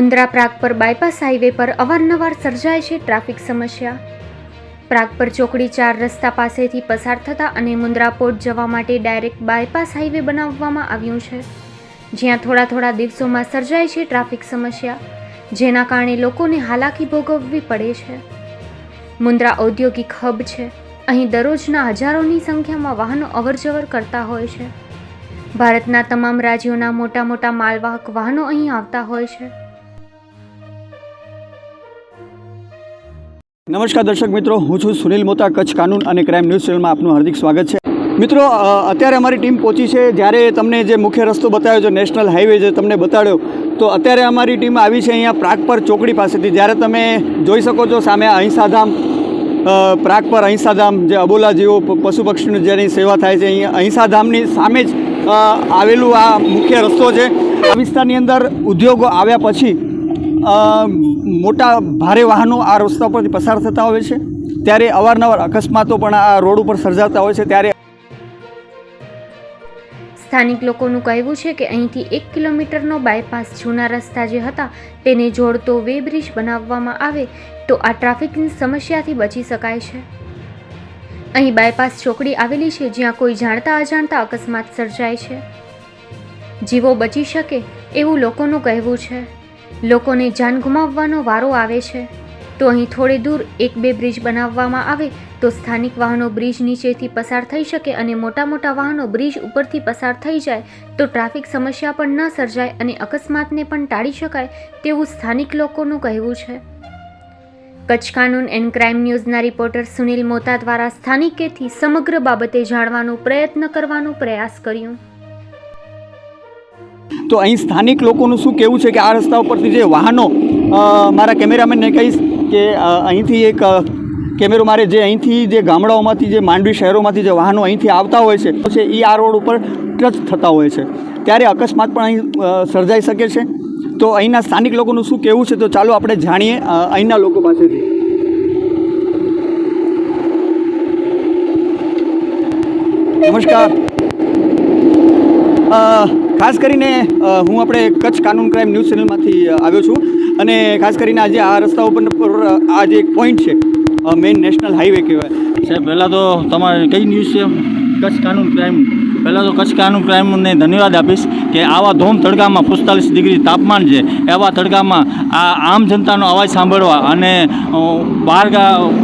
મુન્દ્રા પ્રાગ પર bypass highway પર અવારનવાર સર્જાય છે ટ્રાફિક સમસ્યા. પ્રાગ પર ચોકડી ચાર રસ્તા પાસેથી પસાર થતા અને મુન્દ્રા પોર્ટ જવા માટે ડાયરેક્ટ બાયપાસ હાઈવે બનાવવામાં આવ્યું છે. જ્યાં થોડા થોડા દિવસોમાં સર્જાય છે ટ્રાફિક સમસ્યા, જેના કારણે લોકોને હાલાકી ભોગવવી પડે છે. મુન્દ્રા ઔદ્યોગિક હબ છે. અહીં દરરોજના હજારોની સંખ્યામાં વાહનો અવરજવર કરતા હોય છે. ભારતના તમામ રાજ્યોના મોટા મોટા માલવાહક વાહનો અહીં આવતા હોય છે. નમસ્કાર દર્શક મિત્રો, હું છું સુનિલ મોતા, કચ્છ કાનૂન અને ક્રાઇમ ન્યૂઝ ચેનલમાં આપનું હાર્દિક સ્વાગત છે. મિત્રો અત્યારે અમારી ટીમ પહોંચી છે. જ્યારે તમને જે મુખ્ય રસ્તો બતાવ્યો છે, નેશનલ હાઈવે જે તમને બતાડ્યો, તો અત્યારે અમારી ટીમ આવી છે અહીંયા પ્રાગ પર ચોકડી પાસેથી. જ્યારે તમે જોઈ શકો છો સામે અહિંસાધામ પ્રાગ પર અહિંસાધામ, જે અબોલા જેવો પશુ પક્ષીની જેની સેવા થાય છે, અહીંયા અહિંસાધામની સામે જ આવેલું આ મુખ્ય રસ્તો છે. આ વિસ્તારની અંદર ઉદ્યોગો આવ્યા પછી મોટા ભારે વાહનો આ રસ્તા પરથી પસાર થતા હોય છે. ત્યારે અવારનવાર અકસ્માતો પણ આ રોડ ઉપર સર્જાતા હોય છે. ત્યારે સ્થાનિક લોકોનું કહેવું છે કે અહીંથી એક કિલોમીટરનો બાયપાસ જૂના રસ્તા જે હતા તેને જોડતો વે બ્રિજ બનાવવામાં આવે તો આ ટ્રાફિકની સમસ્યાથી બચી શકાય છે. અહીં બાયપાસ ચોકડી આવેલી છે જ્યાં કોઈ જાણતા અજાણતા અકસ્માત સર્જાય છે. જીવો બચી શકે એવું લોકોનું કહેવું છે. લોકોને જાન ગુમાવવાનો વારો આવે છે. તો અહીં થોડે દૂર એક બે બ્રિજ બનાવવામાં આવે તો સ્થાનિક વાહનો બ્રિજ નીચેથી પસાર થઈ શકે અને મોટા મોટા વાહનો બ્રિજ ઉપરથી પસાર થઈ જાય તો ટ્રાફિક સમસ્યા પણ ન સર્જાય અને અકસ્માતને પણ ટાળી શકાય તેવું સ્થાનિક લોકોનું કહેવું છે. કચ્છ કાનૂન એન્ડ ક્રાઇમ ન્યૂઝના રિપોર્ટર સુનિલ મોતા દ્વારા સ્થાનિકેથી સમગ્ર બાબતે જાણવાનો પ્રયત્ન કરવાનો પ્રયાસ કર્યો. તો અહીં સ્થાનિક લોકોનું શું કહેવું છે કે આ રસ્તા ઉપરથી જે વાહનો મારા કેમેરામેનને કહીશ કે અહીંથી એક કેમેરો મારે જે અહીંથી જે ગામડાઓમાંથી જે માંડવી શહેરોમાંથી જે વાહનો અહીંથી આવતા હોય છે છે એ આ રોડ ઉપર ટચ થતા હોય છે. ત્યારે અકસ્માત પણ અહીં સર્જાઈ શકે છે. તો અહીંના સ્થાનિક લોકોનું શું કહેવું છે તો ચાલો આપણે જાણીએ અહીંના લોકો પાસેથી. નમસ્કાર. ખાસ કરીને હું આપણે કચ્છ કાનૂન ક્રાઇમ ન્યૂઝ ચેનલમાંથી આવ્યો છું. અને ખાસ કરીને આજે આ રસ્તા ઉપર પર આ જે એક પોઈન્ટ છે મેઇન નેશનલ હાઈવે કહેવાય. સાહેબ, પહેલાં તો તમારે કઈ ન્યૂઝ છે? કચ્છ કાનૂન ક્રાઇમ. પહેલાં તો કચ્છ કાનૂન ક્રાઇમને ધન્યવાદ આપીશ કે આવા ધોમ તડકામાં પિસ્તાલીસ ડિગ્રી તાપમાન છે. એવા તડકામાં આ આમ જનતાનો અવાજ સાંભળવા અને બહાર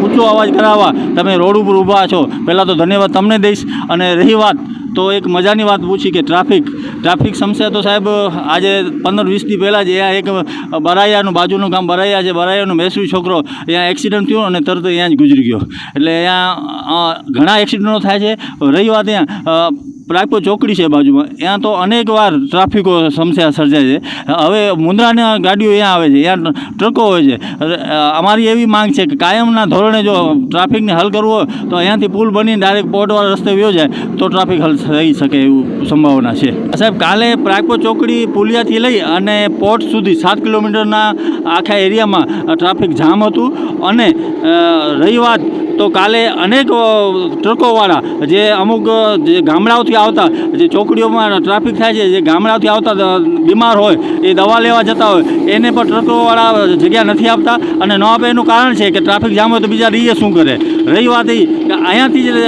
ઊંચો અવાજ કરાવવા તમે રોડ ઉપર ઊભા છો. પહેલાં તો ધન્યવાદ તમને દઈશ. અને રહી વાત તો એક મજાની વાત પૂછી કે ટ્રાફિક ટ્રાફિક સમસ્યા તો સાહેબ, આજે પંદર વીસ દી પહેલાં જ અહીંયા એક બરાયાનું, બાજુનું ગામ બરાયા છે, બરાયાનો મહેસૂરી છોકરો અહીંયા એક્સિડન્ટ થયો અને તરત અહીંયા જ ગુજરી ગયો. એટલે અહીંયા ઘણા એક્સિડન્ટો થાય છે. રહી વાત અહીંયા પ્રાગપુર ચોકડી છે બાજુમાં. ત્યાં તો અનેક વાર ટ્રાફિકો સમસ્યા સર્જાય છે. હવે મુન્દ્રાની ગાડીઓ ત્યાં આવે છે. ત્યાં ટ્રકો હોય છે. અમારી એવી માંગ છે કે કાયમના ધોરણે જો ટ્રાફિકને હલ કરવો હોય, તો અહીંયાથી પુલ બની ડાયરેક્ટ પોર્ટવાળા રસ્તે વ્યો જાય તો ટ્રાફિક હલ થઈ શકે એવું સંભાવના છે. સાહેબ, કાલે પ્રાગપુર ચોકડી પુલિયાથી લઈ અને પોર્ટ સુધી સાત કિલોમીટરના આખા એરિયામાં ટ્રાફિક જામ હતું અને રહી વાત તો કાલે અનેક ટ્રકોવાળા જે અમુક જે ગામડાઓથી આવતા, જે ચોકડીઓમાં ટ્રાફિક થાય છે, જે ગામડાઓથી આવતા બીમાર હોય, એ દવા લેવા જતા હોય, એને પણ ટ્રકોવાળા જગ્યા નથી આપતા. અને ન આપે એનું કારણ છે કે ટ્રાફિક જામ હોય તો બીજા રહીએ શું કરે? રહી વાત એ કે અહીંયાથી જ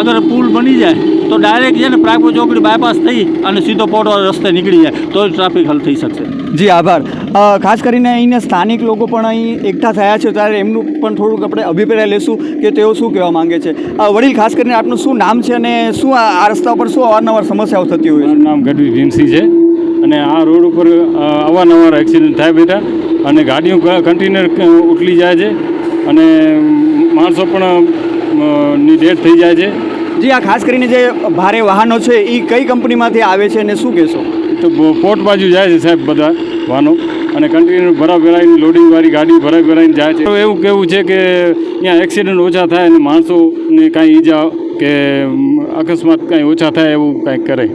અગર પુલ બની જાય, તો ડાયરેક્ટ છે ને પ્રાગપુર ચોકડી બાયપાસ થઈ અને સીધો પોટો રસ્તે નીકળી જાય તો ટ્રાફિક હલ થઈ શકશે. જી, આભાર. ખાસ કરીને અહીંના સ્થાનિક લોકો પણ અહીં એકઠા થયા છે. ત્યારે એમનું પણ થોડુંક આપણે અભિપ્રાય લેશું કે તેઓ શું કહેવા માંગે છે. વડીલ ખાસ કરીને આપનું શું નામ છે અને શું આ રસ્તા ઉપર શું અવારનવાર સમસ્યાઓ થતી હોય છે? નામ ગઢવી ભીમસિંહ છે અને આ રોડ ઉપર અવારનવાર એક્સિડન્ટ થાય બેઠા અને ગાડીઓ કન્ટેનર ઉઠલી જાય છે અને માણસો પણ ની ડેથ થઈ જાય છે. જી આ ખાસ કરીને જે ભારે વાહનો છે એ કઈ કંપનીમાંથી આવે છે અને શું કહેશો? તો પોર્ટ બાજુ જાય છે સાહેબ બધા વાહનો. અને કન્ટિન્યુ ભરા ભરાઈને લોડિંગવાળી ગાડી ભરાઈ ભરાઈને જાય છે. એવું કેવું છે કે અહીંયા એક્સિડન્ટ ઓછા થાય અને માણસોને કાંઈ ઈજા કે અકસ્માત કાંઈ ઓછા થાય એવું કાંઈક કરે?